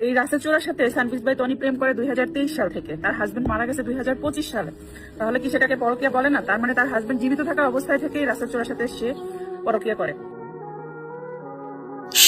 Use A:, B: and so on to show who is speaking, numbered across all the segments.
A: এই রাসেল চোরার সাথে সানবিস ভাই তনি প্রেম করে দুই সাল থেকে। তার হাজবেন্ড মারা গেছে দুই সালে। তাহলে কি সেটাকে পরকিয়া বলে না? তার মানে তার হাজবেন্ড জীবিত থাকা অবস্থায় থেকেই রাসেল চোরার সাথে সে পরকিয়া করে।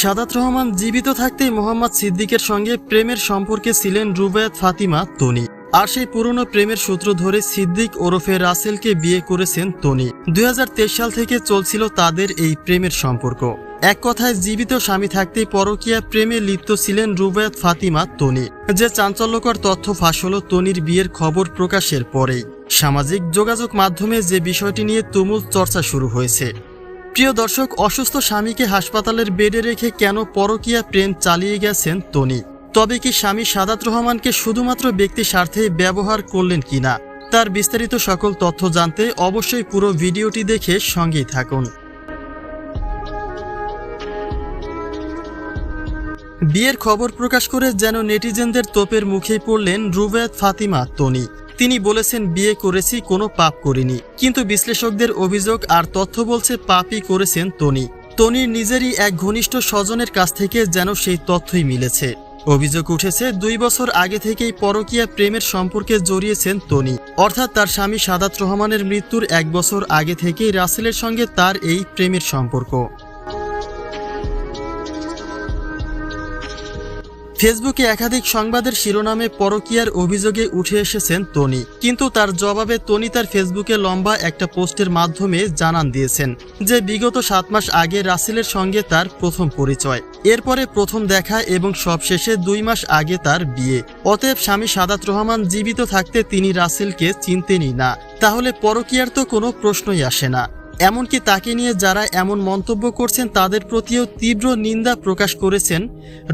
B: সাদাত রহমান জীবিত থাকতেই মোহাম্মদ সিদ্দিকের সঙ্গে প্রেমের সম্পর্কে ছিলেন রুবায়াত ফাতিমা তনি আর সেই পুরনো প্রেমের সূত্র ধরে সিদ্দিক ওরফে রাসেলকে বিয়ে করেছেন তনি দুই হাজার তেইশ সাল থেকে চলছিল তাদের এই প্রেমের সম্পর্ক। এক কথায় জীবিত স্বামী থাকতেই পরকীয়া প্রেমে লিপ্ত ছিলেন রুবায়াত ফাতিমা, তনি। যে চাঞ্চল্যকর তথ্য ফাঁস হল তনির বিয়ের খবর প্রকাশের পরেই সামাজিক যোগাযোগ মাধ্যমে যে বিষয়টি নিয়ে তুমুল চর্চা শুরু হয়েছে। প্রিয় দর্শক, অসুস্থ স্বামীকে হাসপাতালের বেডে রেখে কেন পরকীয়া প্রেম চালিয়ে গেছেন তনি? তবে কি স্বামী সাদাত রহমানকে শুধুমাত্র ব্যক্তি স্বার্থে ব্যবহার করলেন কিনা? তার বিস্তারিত সকল তথ্য জানতে অবশ্যই পুরো ভিডিওটি দেখে সঙ্গেই থাকুন। বিয়ের খবর প্রকাশ করে যেন নেটিজেনদের তোপের মুখেই পড়লেন রুবায়াত ফাতিমা তনি। তিনি বলেছেন, বিয়ে করেছি, কোনো পাপ করিনি। কিন্তু বিশ্লেষকদের অভিযোগ আর তথ্য বলছে, পাপই করেছেন তনি। তনির নিজেরই এক ঘনিষ্ঠ স্বজনের কাছ থেকে যেন সেই তথ্যই মিলেছে। অভিযোগ উঠেছে, দুই বছর আগে থেকেই পরকীয়া প্রেমের সম্পর্কে জড়িয়েছেন তনি। অর্থাৎ তার স্বামী সাদাত রহমানের মৃত্যুর এক বছর আগে থেকেই রাসেলের সঙ্গে তার এই প্রেমের সম্পর্ক। ফেসবুকে একাধিক সংবাদের শিরোনামে পরকীয়ার অভিযোগে উঠে এসেছেন তনি। কিন্তু তার জবাবে তনি তার ফেসবুকে লম্বা একটা পোস্টের মাধ্যমে জানান দিয়েছেন যে বিগত সাত মাস আগে রাসেলের সঙ্গে তার প্রথম পরিচয়। এরপরে প্রথম দেখা এবং সবশেষে দুই মাস আগে তার বিয়ে। অতএব স্বামী সাদাত রহমান জীবিত থাকতে তিনি রাসেলকে চিনতেনই না। তাহলে পরকীয়ার তো কোনো প্রশ্নই আসে না। এমনকি তাকে নিয়ে যারা এমন মন্তব্য করছেন তাদের প্রতিও তীব্র নিন্দা প্রকাশ করেছেন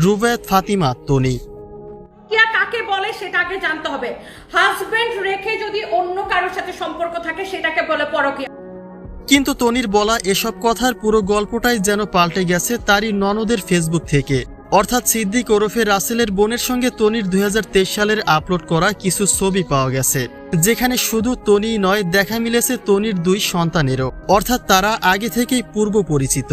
B: রুবায়াত ফাতিমা তনি
C: কাকে বলে সেটা আগে জানতে হবে। হাজবেন্ড রেখে যদি অন্য কারোর সাথে সম্পর্ক থাকে সেটাকে বলে পরকিয়া।
B: কিন্তু তনির বলা এসব কথার পুরো গল্পটাই যেন পাল্টে গেছে তারই ননদের ফেসবুক থেকে। অর্থাৎ সিদ্দিক ওরফে রাসেলের বোনের সঙ্গে তনির দুই হাজার তেইশ সালের আপলোড করা কিছু ছবি পাওয়া গেছে, যেখানে শুধু তনি নয়, দেখা মিলেছে তনির দুই সন্তানেরও। অর্থাৎ তারা আগে থেকেই পূর্ব পরিচিত।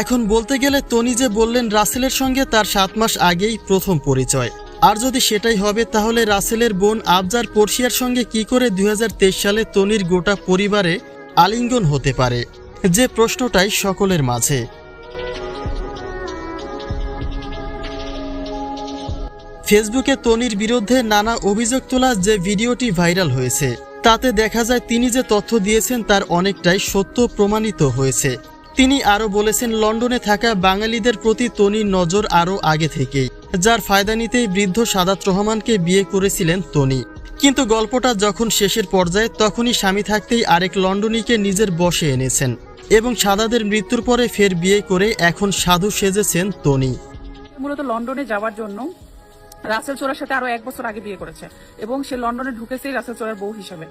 B: এখন বলতে গেলে তনি যে বললেন রাসেলের সঙ্গে তার সাত মাস আগেই প্রথম পরিচয়। আর যদি সেটাই হবে, তাহলে রাসেলের বোন আবজার পর্শিয়ার সঙ্গে কি করে দুই হাজার তেইশ সালে তনির গোটা পরিবারে আলিঙ্গন হতে পারে, যে প্রশ্নটাই সকলের মাঝে। ফেসবুকে তনির বিরুদ্ধে নানা অভিযোগ তোলা যে ভিডিওটি ভাইরাল হয়েছে, তাতে দেখা যায় তিনি যে তথ্য দিয়েছেন তার অনেকটাই সত্য প্রমাণিত হয়েছে। তিনি আরও বলেছেন, লন্ডনে থাকা বাঙালিদের প্রতি তনির নজর আরও আগে থেকেই, যার ফায়দা নিতেই বৃদ্ধ সাদাত রহমানকে বিয়ে করেছিলেন তনি। কিন্তু গল্পটা যখন শেষের পর্যায়ে, তখনই স্বামী থাকতেই আরেক লন্ডনীকে নিজের বসে এনেছেন এবং সাদাদের মৃত্যুর পরে ফের বিয়ে করে এখন সাধু সেজেছেন তনি।
A: মূলত লন্ডনে যাওয়ার জন্য রাসেল চোরার সাথে আরও এক বছর আগে বিয়ে করেছে এবং সে লন্ডনে ঢুকেছে রাসেল চোরার বউ হিসেবে।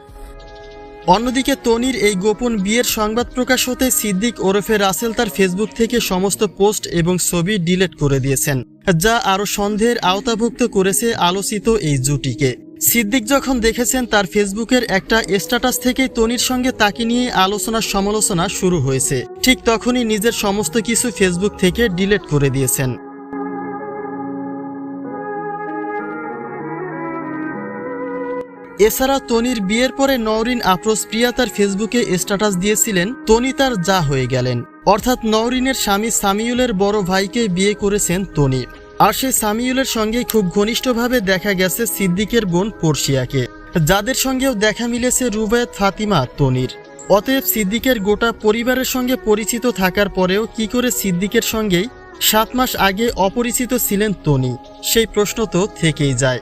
B: অন্যদিকে তনির এই গোপন বিয়ের সংবাদ প্রকাশ হতে সিদ্দিক ওরফে রাসেল তার ফেসবুক থেকে সমস্ত পোস্ট এবং ছবি ডিলেট করে দিয়েছেন, যা আরও সন্দেহের আওতাভুক্ত করেছে আলোচিত এই জুটিকে। সিদ্দিক যখন দেখেছেন, তার ফেসবুকের একটা স্ট্যাটাস থেকেই তনির সঙ্গে তাকে নিয়ে আলোচনা সমালোচনা শুরু হয়েছে। ঠিক তখনই নিজের সমস্ত কিছু ফেসবুক থেকে ডিলিট করে দিয়েছেন। এছাড়া তনির বিয়ের পরে নওরিন আফরোজ প্রিয়া তার ফেসবুকে স্ট্যাটাস দিয়েছিলেন, তনি তার যা হয়ে গেলেন। অর্থাৎ নওরিনের স্বামী সামিউলের বড় ভাইকে বিয়ে করেছেন তনি। আর সেই সামিউলের সঙ্গে খুব ঘনিষ্ঠভাবে দেখা গেছে সিদ্দিকের বোন পর্শিয়াকে, যাদের সঙ্গেও দেখা মিলেছে রুবায়ত ফাতিমা তনির। অতএব সিদ্দিকের গোটা পরিবারের সঙ্গে পরিচিত থাকার পরেও কি করে সিদ্দিকের সঙ্গেই সাত মাস আগে অপরিচিত ছিলেন তনি, সেই প্রশ্ন তো থেকেই যায়।